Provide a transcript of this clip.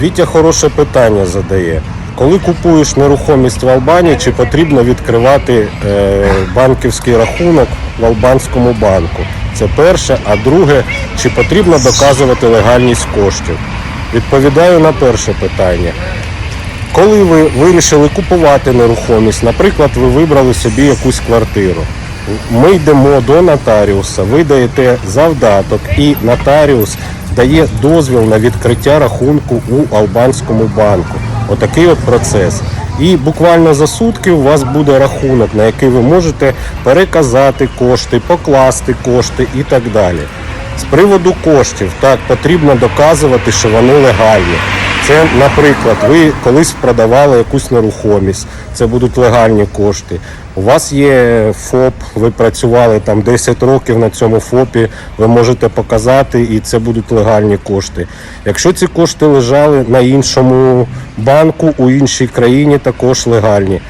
Вітя хороше питання задає. Коли купуєш нерухомість в Албанії, чи потрібно відкривати е, банківський рахунок в албанському банку? Це перше. А друге, чи потрібно доказувати легальність коштів? Відповідаю на перше питання. Коли ви вирішили купувати нерухомість, наприклад, ви вибрали собі якусь квартиру. Ми йдемо до нотаріуса, ви даєте завдаток, і нотаріус дає дозвіл на відкриття рахунку у албанському банку. Отакий от процес. І буквально за сутки у вас буде рахунок, на який ви можете переказати кошти, покласти кошти і так далі. З приводу коштів, так, потрібно доказувати, що вони легальні. Це, наприклад, ви колись продавали якусь нерухомість, це будуть легальні кошти. У вас є ФОП, ви працювали там 10 років на цьому ФОПі, ви можете показати, і це будуть легальні кошти. Якщо ці кошти лежали на іншому банку у іншій країні, також легальні.